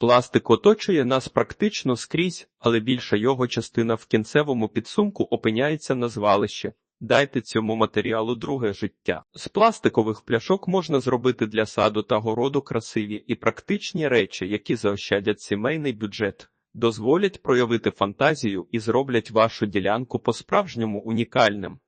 Пластик оточує нас практично скрізь, але більша його частина в кінцевому підсумку опиняється на звалищі. Дайте цьому матеріалу друге життя. З пластикових пляшок можна зробити для саду та городу красиві і практичні речі, які заощадять сімейний бюджет, дозволять проявити фантазію і зроблять вашу ділянку по-справжньому унікальним.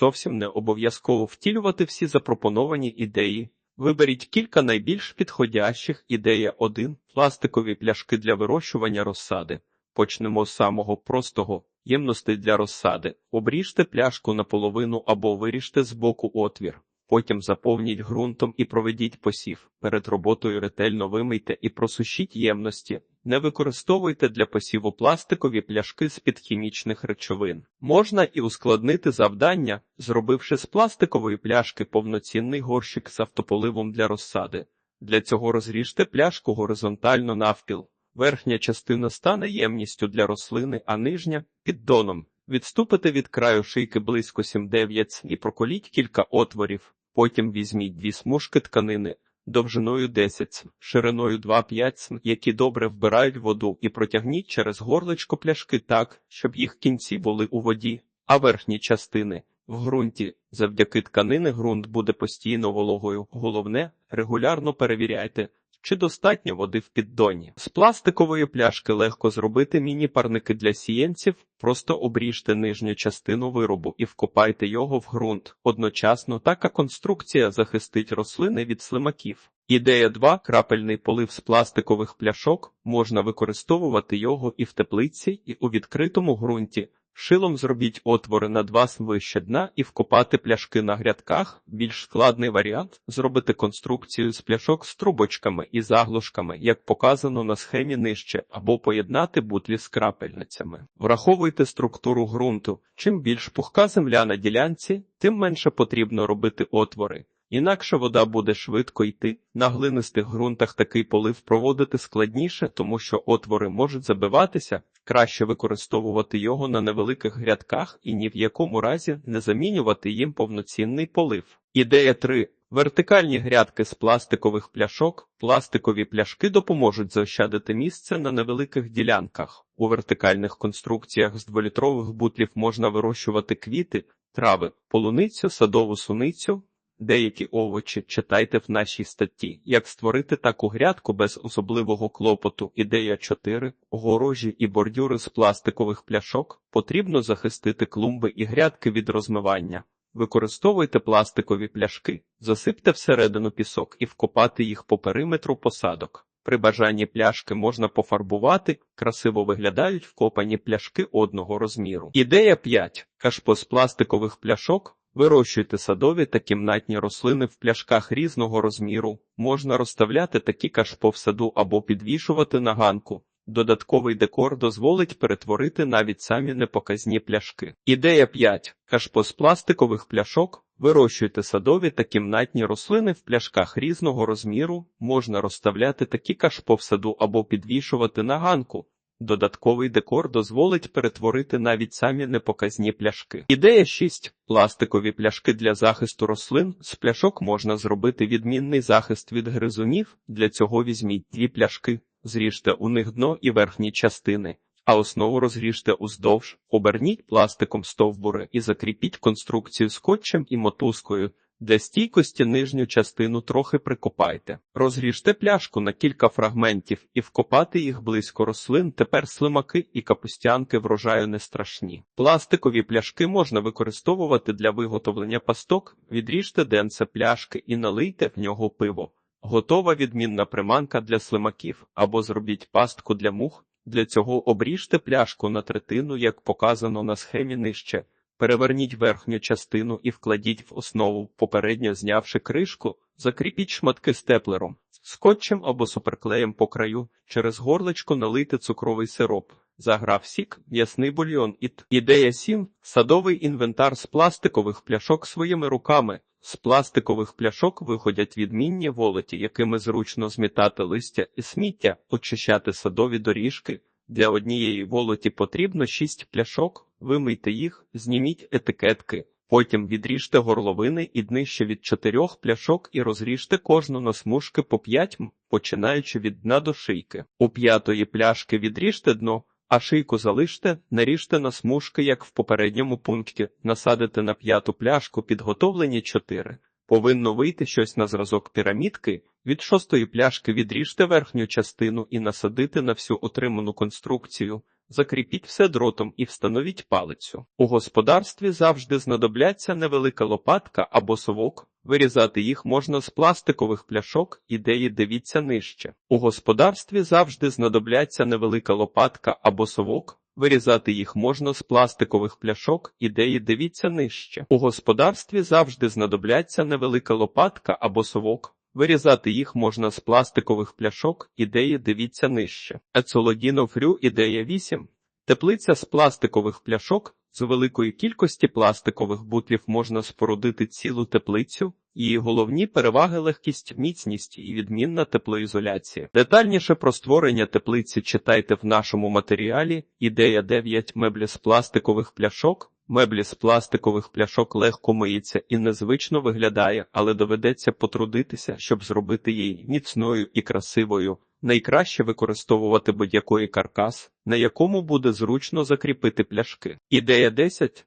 Зовсім не обов'язково втілювати всі запропоновані ідеї. Виберіть кілька найбільш підходящих. Ідея 1. Пластикові пляшки для вирощування розсади. Почнемо з самого простого. Ємностей для розсади. Обріжте пляшку наполовину або виріжте з боку отвір. Потім заповніть ґрунтом і проведіть посів. Перед роботою ретельно вимийте і просушіть ємності. Не використовуйте для посіву пластикові пляшки з-під хімічних речовин. Можна і ускладнити завдання, зробивши з пластикової пляшки повноцінний горщик з автополивом для розсади. Для цього розріжте пляшку горизонтально навпіл. Верхня частина стане ємністю для рослини, а нижня піддоном. Відступите від краю шийки близько 7-9 і проколіть кілька отворів. Потім візьміть дві смужки тканини довжиною 10 шириною 2-5 см, які добре вбирають воду, і протягніть через горличко пляшки так, щоб їх кінці були у воді, а верхні частини в ґрунті. Завдяки тканини ґрунт буде постійно вологою. Головне, регулярно перевіряйте, чи достатньо води в піддоні. З пластикової пляшки легко зробити міні-парники для сієнців, просто обріжте нижню частину виробу і вкопайте його в ґрунт. Одночасно така конструкція захистить рослини від слимаків. Ідея 2. крапельний полив з пластикових пляшок можна використовувати його і в теплиці, і у відкритому ґрунті. Шилом зробіть отвори на 2 см вище дна і вкопати пляшки на грядках. Більш складний варіант зробити конструкцію з пляшок з трубочками і заглушками, як показано на схемі нижче, або поєднати бутлі з крапельницями. Враховуйте структуру ґрунту. Чим більш пухка земля на ділянці, тим менше потрібно робити отвори. Інакше вода буде швидко йти. На глинистих ґрунтах такий полив проводити складніше, тому що отвори можуть забиватися, краще використовувати його на невеликих грядках і ні в якому разі не замінювати їм повноцінний полив. Ідея 3. Вертикальні грядки з пластикових пляшок. Пластикові пляшки допоможуть заощадити місце на невеликих ділянках. У вертикальних конструкціях з дволітрових бутлів можна вирощувати квіти, трави, полуницю, садову суницю. Деякі овочі читайте в нашій статті. Як створити таку грядку без особливого клопоту. Ідея 4. Огорожі і бордюри з пластикових пляшок потрібно захистити клумби і грядки від розмивання. Використовуйте пластикові пляшки, засипте всередину пісок і вкопати їх по периметру посадок. При бажанні пляшки можна пофарбувати, красиво виглядають вкопані пляшки одного розміру. Ідея 5. Кашпо з пластикових пляшок Вирощуйте садові та кімнатні рослини в пляшках різного розміру. Можна розставляти такі кашпо в саду або підвішувати на ганку. Додатковий декор дозволить перетворити навіть самі непоказні пляшки. Ідея 5. Кашпо з пластикових пляшок. Вирощуйте садові та кімнатні рослини в пляшках різного розміру. Можна розставляти такі кашпо в саду або підвішувати на ганку. Додатковий декор дозволить перетворити навіть самі непоказні пляшки. Ідея 6. Пластикові пляшки для захисту рослин. З пляшок можна зробити відмінний захист від гризунів. Для цього візьміть дві пляшки, зріжте у них дно і верхні частини, а основу розріжте уздовж, оберніть пластиком стовбури і закріпіть конструкцію скотчем і мотузкою. Для стійкості нижню частину трохи прикопайте. Розріжте пляшку на кілька фрагментів і вкопати їх близько рослин. Тепер слимаки і капустянки врожаю не страшні. Пластикові пляшки можна використовувати для виготовлення пасток. Відріжте денце пляшки і налийте в нього пиво. Готова відмінна приманка для слимаків або зробіть пастку для мух. Для цього обріжте пляшку на третину, як показано на схемі нижче. Переверніть верхню частину і вкладіть в основу, попередньо знявши кришку, закріпіть шматки степлером, скотчем або суперклеєм по краю, через горлечко налийте цукровий сироп. Заграв сік, м'ясний бульйон і ідея 7. садовий інвентар з пластикових пляшок своїми руками. З пластикових пляшок виходять відмінні волоті, якими зручно змітати листя і сміття, очищати садові доріжки. Для однієї волоті потрібно 6 пляшок. Вимийте їх, зніміть етикетки, Потім відріжте горловини і днище від чотирьох пляшок і розріжте кожну на смужки по 5 м, починаючи від дна до шийки. У п'ятої пляшки відріжте дно, а шийку залиште, наріжте на смужки, як в попередньому пункті, насадите на п'яту пляшку підготовлені 4. Повинно вийти щось на зразок пірамідки. Від шостої пляшки відріжте верхню частину і насадити на всю отриману конструкцію. Закріпіть все дротом і встановіть палицю. У господарстві завжди знадобляться невелика лопатка або совок. Вирізати їх можна з пластикових пляшок, ідеї дивіться нижче. У господарстві завжди знадобляться невелика лопатка або совок. Вирізати їх можна з пластикових пляшок, ідеї дивіться нижче. У господарстві завжди знадобляться невелика лопатка або совок. Вирізати їх можна з пластикових пляшок, ідеї дивіться нижче. Ецолодінов Рю ідея 8. Теплиця з пластикових пляшок. З великої кількості пластикових бутлів можна спорудити цілу теплицю. Її головні переваги легкість, міцність і відмінна теплоізоляція. Детальніше про створення теплиці читайте в нашому матеріалі. Ідея 9 меблі з пластикових пляшок. Меблі з пластикових пляшок легко миється і незвично виглядає, але доведеться потрудитися, щоб зробити її міцною і красивою. Найкраще використовувати будь-який каркас, на якому буде зручно закріпити пляшки. Ідея 10.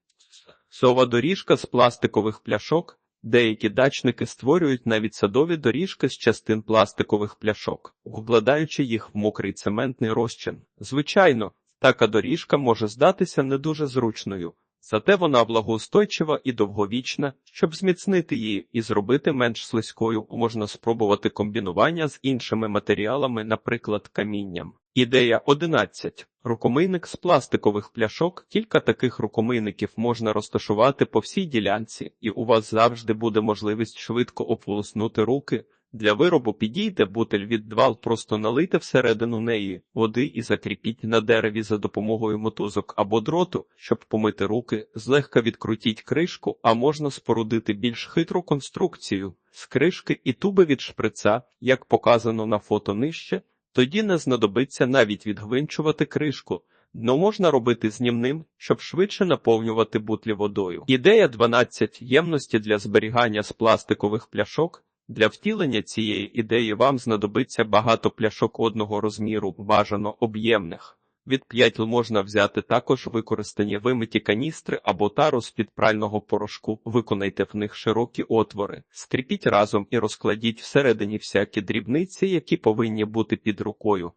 Сова доріжка з пластикових пляшок. Деякі дачники створюють навіть садові доріжки з частин пластикових пляшок, вкладаючи їх в мокрий цементний розчин. Звичайно, така доріжка може здатися не дуже зручною, зате вона благоустойчива і довговічна. Щоб зміцнити її і зробити менш слизькою, можна спробувати комбінування з іншими матеріалами, наприклад, камінням. Ідея 11. Рукомийник з пластикових пляшок. Кілька таких рукомийників можна розташувати по всій ділянці, і у вас завжди буде можливість швидко ополоснути руки. Для виробу підійде бутель від двал, просто налийте всередину неї води і закріпіть на дереві за допомогою мотузок або дроту, щоб помити руки, злегка відкрутіть кришку, а можна спорудити більш хитру конструкцію з кришки і туби від шприца, як показано на фото нижче. Тоді не знадобиться навіть відгвинчувати кришку. Дно можна робити знімним, щоб швидше наповнювати бутлі водою. Ідея 12 ємності для зберігання з пластикових пляшок. Для втілення цієї ідеї вам знадобиться багато пляшок одного розміру, бажано об'ємних. Від 5 можна взяти також використані вимиті каністри або тару з-під прального порошку, виконайте в них широкі отвори, скріпіть разом і розкладіть всередині всякі дрібниці, які повинні бути під рукою.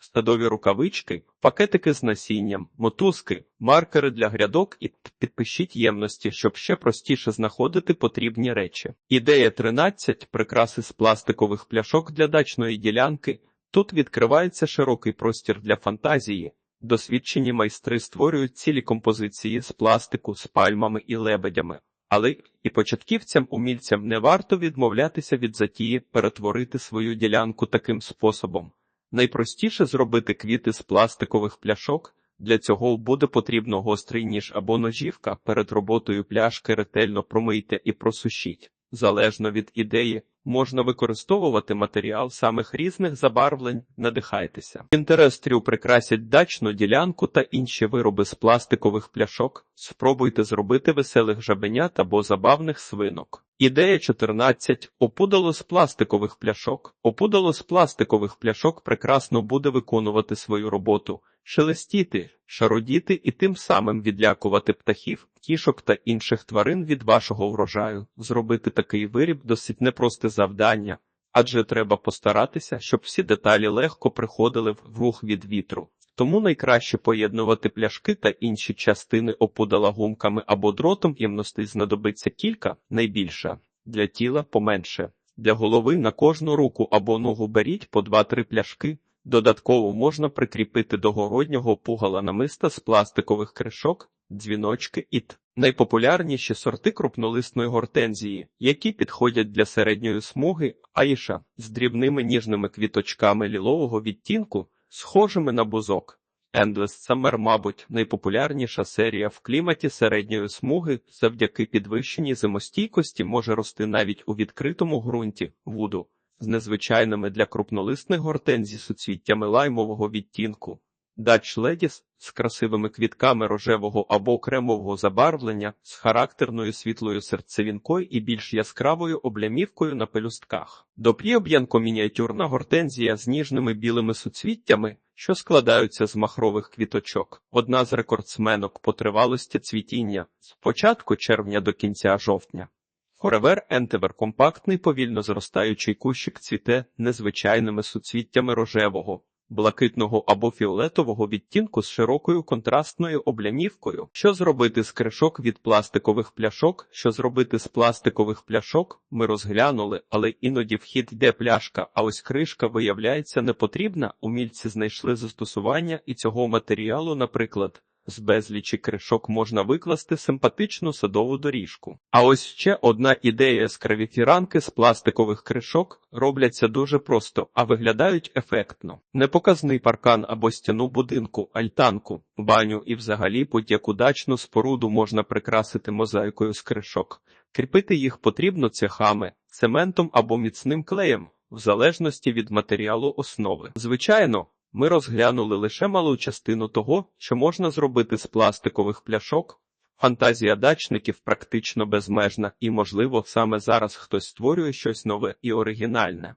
Садові рукавички, пакетики з насінням, мотузки, маркери для грядок і підпишіть ємності, щоб ще простіше знаходити потрібні речі. Ідея 13. прикраси з пластикових пляшок для дачної ділянки. Тут відкривається широкий простір для фантазії. Досвідчені майстри створюють цілі композиції з пластику, з пальмами і лебедями. Але і початківцям-умільцям не варто відмовлятися від затії перетворити свою ділянку таким способом. Найпростіше зробити квіти з пластикових пляшок. Для цього буде потрібно гострий ніж або ножівка. Перед роботою пляшки ретельно промийте і просушіть. Залежно від ідеї, можна використовувати матеріал самих різних забарвлень, надихайтеся. Інтерестрів прикрасять дачну ділянку та інші вироби з пластикових пляшок. Спробуйте зробити веселих жабенят або забавних свинок. Ідея 14. Опудало з пластикових пляшок. Опудало з пластикових пляшок прекрасно буде виконувати свою роботу, шелестіти, шародіти і тим самим відлякувати птахів, кішок та інших тварин від вашого врожаю. Зробити такий виріб досить непросте завдання, адже треба постаратися, щоб всі деталі легко приходили в рух від вітру. Тому найкраще поєднувати пляшки та інші частини опудала гумками або дротом ємностей знадобиться кілька, найбільша, для тіла поменше. Для голови на кожну руку або ногу беріть по 2-3 пляшки. Додатково можна прикріпити до городнього пугала намиста з пластикових кришок, дзвіночки і т. Найпопулярніші сорти крупнолисної гортензії, які підходять для середньої смуги, аїша з дрібними ніжними квіточками лілового відтінку, схожими на бузок. Endless Summer, мабуть, найпопулярніша серія в кліматі середньої смуги завдяки підвищеній зимостійкості може рости навіть у відкритому ґрунті вуду з незвичайними для крупнолисних гортензій суцвіттями лаймового відтінку. Dutch Ladies з красивими квітками рожевого або кремового забарвлення, з характерною світлою серцевінкою і більш яскравою облямівкою на пелюстках. Допріоб'янко мініатюрна гортензія з ніжними білими суцвіттями, що складаються з махрових квіточок. Одна з рекордсменок по тривалості цвітіння з початку червня до кінця жовтня. Форевер Ентевер компактний повільно зростаючий кущик цвіте незвичайними суцвіттями рожевого, блакитного або фіолетового відтінку з широкою контрастною облямівкою. Що зробити з кришок від пластикових пляшок? Що зробити з пластикових пляшок? Ми розглянули, але іноді вхід йде пляшка, а ось кришка виявляється непотрібна. Умільці знайшли застосування і цього матеріалу, наприклад. З безлічі кришок можна викласти симпатичну садову доріжку. А ось ще одна ідея яскраві фіранки з пластикових кришок робляться дуже просто, а виглядають ефектно. Непоказний паркан або стіну будинку, альтанку, баню і взагалі будь-яку дачну споруду можна прикрасити мозаїкою з кришок. Кріпити їх потрібно цехами, цементом або міцним клеєм, в залежності від матеріалу основи. Звичайно, ми розглянули лише малу частину того, що можна зробити з пластикових пляшок. Фантазія дачників практично безмежна, і, можливо, саме зараз хтось створює щось нове і оригінальне.